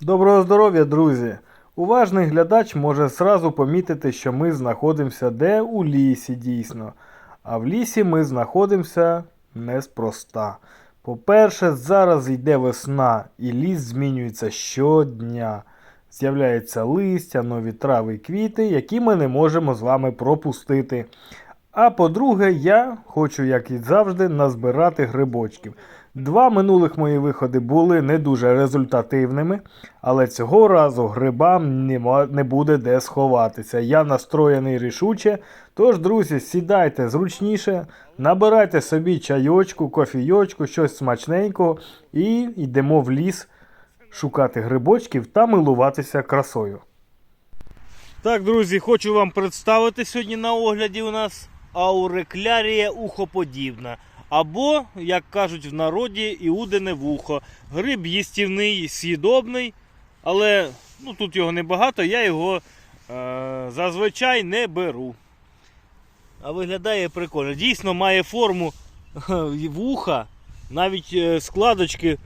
Доброго здоров'я, друзі! Уважний глядач може зразу помітити, що ми знаходимося де у лісі дійсно. А в лісі ми знаходимося неспроста. По-перше, зараз йде весна, і ліс змінюється щодня. З'являється листя, нові трави і квіти, які ми не можемо з вами пропустити. А по-друге, я хочу, як і завжди, назбирати грибочків. Два минулих мої виходи були не дуже результативними, але цього разу грибам не буде де сховатися. Я настроєний рішуче. Тож, друзі, сідайте зручніше, набирайте собі чайочку, кофійочку, щось смачненького і йдемо в ліс шукати грибочків та милуватися красою. Так, друзі, хочу вам представити сьогодні на огляді у нас ауреклярія ухоподібна. Або, як кажуть в народі, іудине вухо. Гриб їстівний, с'їдобний, але ну, тут його небагато, я його е, зазвичай не беру. А виглядає прикольно. Дійсно має форму вуха, навіть е, складочки е,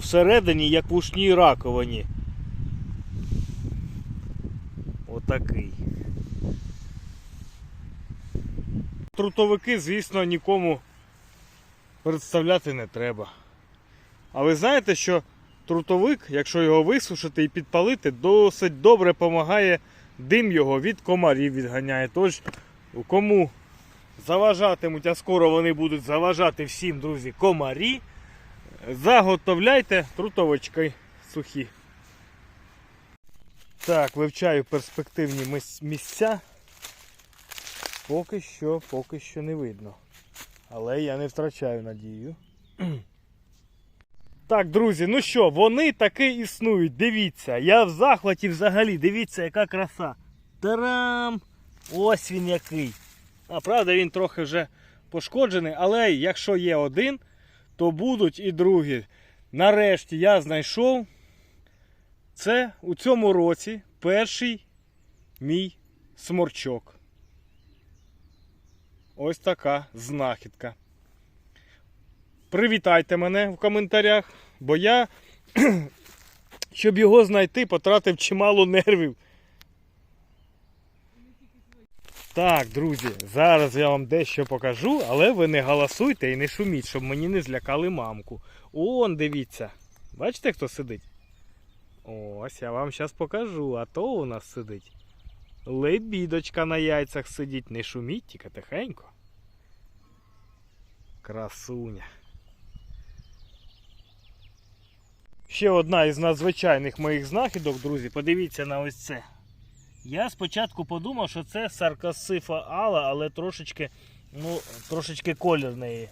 всередині, як в ушній раковині. Отакий. Трутовики, звісно, нікому представляти не треба. А ви знаєте, що трутовик, якщо його висушити і підпалити, досить добре допомагає дим його від комарів відганяє. Тож, кому заважатимуть, а скоро вони будуть заважати всім, друзі, комарі, заготовляйте трутовички сухі. Так, вивчаю перспективні місця. Поки що, поки що не видно. Але я не втрачаю надію. Так, друзі, ну що, вони таки існують. Дивіться, я в захваті взагалі. Дивіться, яка краса. Тарам! Ось він який. А правда, він трохи вже пошкоджений, але якщо є один, то будуть і другі. Нарешті я знайшов. Це у цьому році перший мій сморчок. Ось така знахідка. Привітайте мене в коментарях, бо я, щоб його знайти, потратив чимало нервів. Так, друзі, зараз я вам дещо покажу, але ви не галасуйте і не шуміть, щоб мені не злякали мамку. Он, дивіться. Бачите, хто сидить? Ось я вам зараз покажу, а то у нас сидить. Лебідочка на яйцях сидить, не шуміть, тільки тихенько. Красуня. Ще одна із надзвичайних моїх знахідок, друзі, подивіться на ось це. Я спочатку подумав, що це саркосифа Алла, але трошечки, ну, трошечки колір неї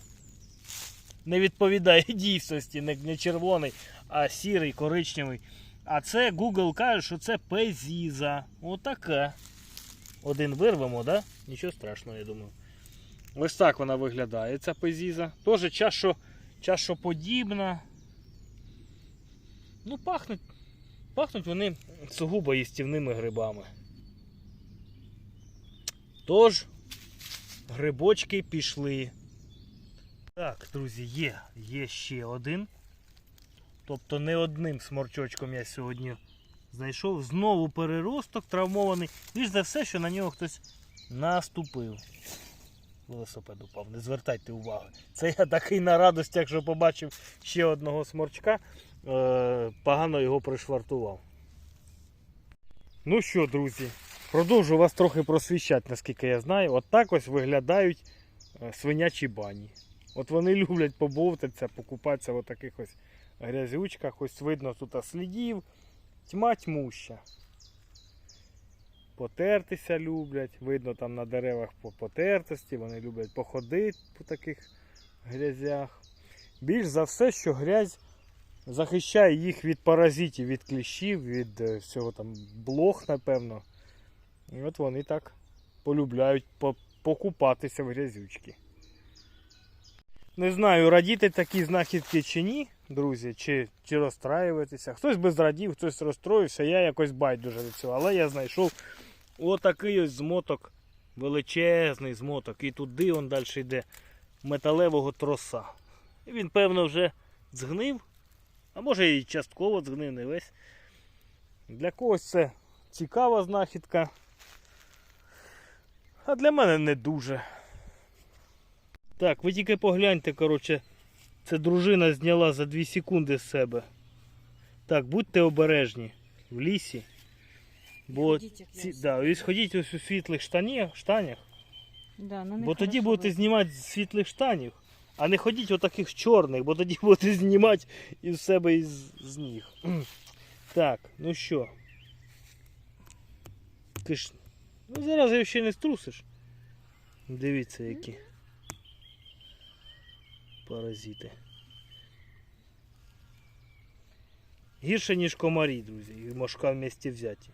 не відповідає дійсності, не червоний, а сірий, коричневий. А це Google каже, що це пезіза. Отака. Один вирвемо, да? Нічого страшного, я думаю. Ось так вона виглядає, ця пезіза. Теж чашо, чашоподібна. Ну, пахнуть, пахнуть вони сугубо їстівними грибами. Тож, грибочки пішли. Так, друзі, є, є ще один. Тобто не одним сморчочком я сьогодні знайшов. Знову переросток травмований. Більш за все, що на нього хтось наступив. Велосипед упав, не звертайте уваги. Це я такий на радостях, що побачив ще одного сморчка. Е, погано його пришвартував. Ну що, друзі, продовжу вас трохи просвіщати, наскільки я знаю. От так ось виглядають е, свинячі бані. От вони люблять побовтатися, покупатися в таких ось грязючках. Ось видно тут слідів. Тьма тьмуща. Потертися люблять. Видно там на деревах по потертості. Вони люблять походити по таких грязях. Більш за все, що грязь захищає їх від паразитів, від кліщів, від е, всього там блох, напевно. І от вони так полюбляють покупатися в грязючки. Не знаю, радіти такі знахідки чи ні, друзі, чи, чи розстраюватися. Хтось би зрадів, хтось розстроївся, я якось байдуже до цього. Але я знайшов отакий ось змоток, величезний змоток. І туди он далі йде металевого троса. І він, певно, вже згнив, А може і частково згнив, не весь. Для когось це цікава знахідка. А для мене не дуже. Так, ви тільки погляньте, коротше, це дружина зняла за 2 секунди з себе. Так, будьте обережні в лісі. Бо ці, да, ось ходіть ось у світлих штані, штанях, Да, них бо тоді будете знімати з світлих штанів, а не ходіть у таких чорних, бо тоді будете знімати із себе із з ніг. Так, ну що. Ти ж. Ну зараз його ще не струсиш. Дивіться які. Паразити. Гірше, ніж комарі, друзі, і мошка в місті взяті.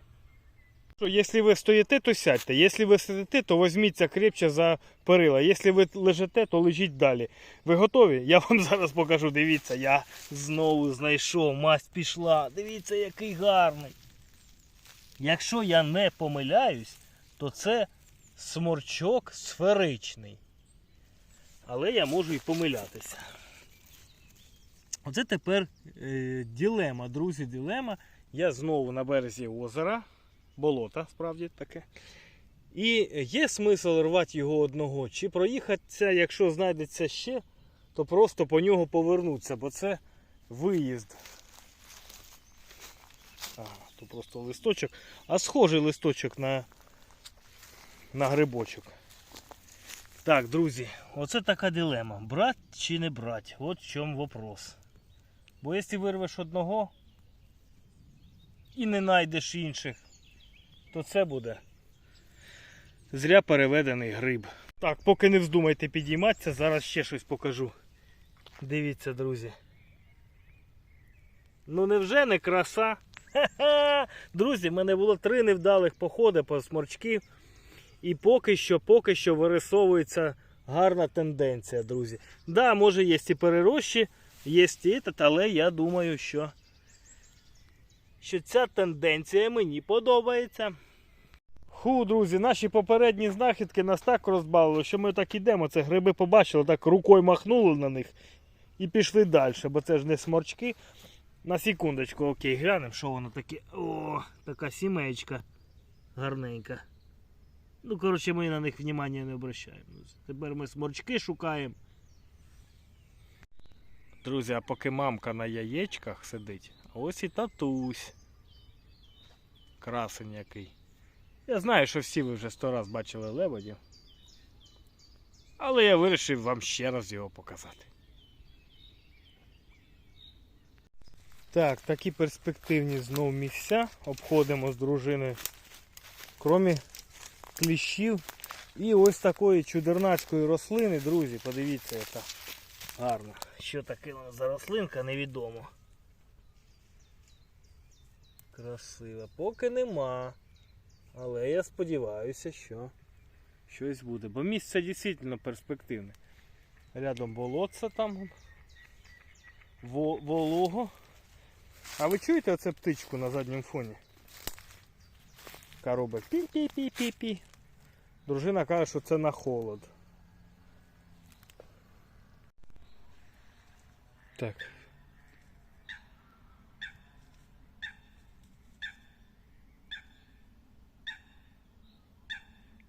Якщо ви стоїте, то сядьте. Якщо ви сидите, то візьміться крепче за перила. Якщо ви лежите, то лежіть далі. Ви готові? Я вам зараз покажу. Дивіться, я знову знайшов. Масть пішла. Дивіться, який гарний. Якщо я не помиляюсь, то це сморчок сферичний. Але я можу і помилятися. Оце тепер е, ділема, друзі, ділема. Я знову на березі озера болота, справді таке. І є смисл рвати його одного. Чи проїхатися, якщо знайдеться ще, то просто по нього повернутися, бо це виїзд. Ага, то просто листочок, а схожий листочок на, на грибочок. Так, друзі, оце така дилема. Брать чи не брать? От в чому вопрос. Бо якщо вирвеш одного і не знайдеш інших, то це буде зря переведений гриб. Так, поки не вздумайте підійматися, зараз ще щось покажу. Дивіться, друзі. Ну невже не краса? Ха-ха! Друзі, в мене було три невдалих походи по сморчків. І поки що, поки що вирисовується гарна тенденція, друзі. Да, може є і перерощі, є і этот, але я думаю, що що ця тенденція мені подобається. Ху, друзі, наші попередні знахідки нас так розбавили, що ми так ідемо. Це гриби побачили, так рукою махнули на них і пішли далі, бо це ж не сморчки. На секундочку, окей, глянемо, що воно таке. О, така сімеєчка гарненька. Ну, коротше, ми на них внимання не обращаємо. Тепер ми сморчки шукаємо. Друзі, а поки мамка на яєчках сидить, ось і татусь. Красень який. Я знаю, що всі ви вже сто раз бачили лебедів. Але я вирішив вам ще раз його показати. Так, такі перспективні знов місця. Обходимо з дружиною. Кромі кліщів. І ось такої чудернацької рослини, друзі, подивіться, яка гарна. Що таке вона за рослинка, невідомо. Красива. Поки нема. Але я сподіваюся, що щось буде. Бо місце дійсно перспективне. Рядом болотце там. Волого. А ви чуєте оце птичку на задньому фоні? Робить пі-пі-пі-пі-пі. Дружина каже, що це на холод. Так.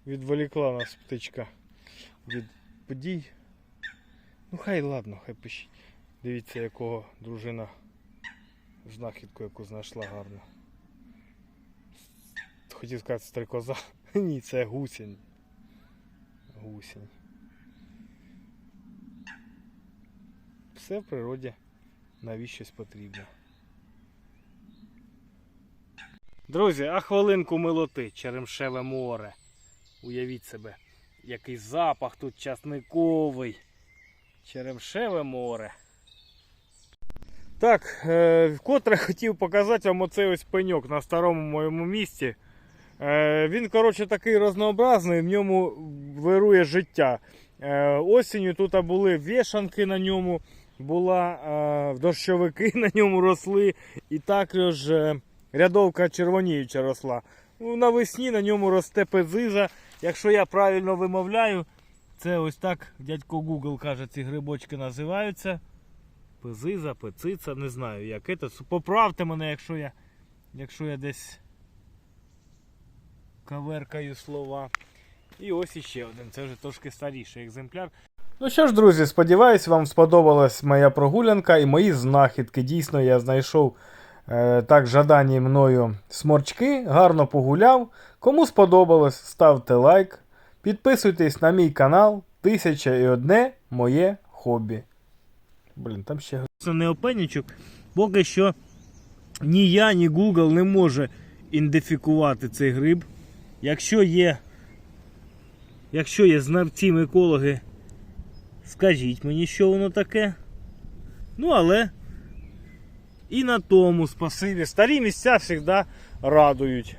Відволікла нас птичка від подій. Ну хай ладно, хай пишіть. Дивіться, якого дружина знахідку, яку знайшла гарно. Хотів сказати стрикоза. Ні, це гусінь. Гусінь. Все в природі навіщось потрібно. Друзі, а хвилинку милоти, Черемшеве море. Уявіть себе, який запах тут часниковий. Черемшеве море. Так, е, вкотре хотів показати вам оцей ось пеньок на старому моєму місці. Е, він, коротше, такий разнообразний, в ньому вирує життя. Е, осінню тут були вішанки на ньому, була е, дощовики на ньому росли, і також рядовка червоніюча росла. Ну, Навесні на ньому росте пезиза. Якщо я правильно вимовляю, це ось так дядько Google каже, ці грибочки називаються. Пизиза, пециця, не знаю як. Це, поправте мене, якщо я, якщо я десь каверкаю слова. І ось іще один. Це вже трошки старіший екземпляр. Ну що ж, друзі, сподіваюсь, вам сподобалась моя прогулянка і мої знахідки. Дійсно, я знайшов е, так жадані мною сморчки, гарно погуляв. Кому сподобалось, ставте лайк, підписуйтесь на мій канал. Тисяча і одне моє хобі. Блін, там ще це не опенічок. Поки що ні я, ні Google не може ідентифікувати цей гриб. Якщо є, якщо є знавці-екологи, скажіть мені, що воно таке. Ну, але і на тому спасибі. Старі місця завжди радують.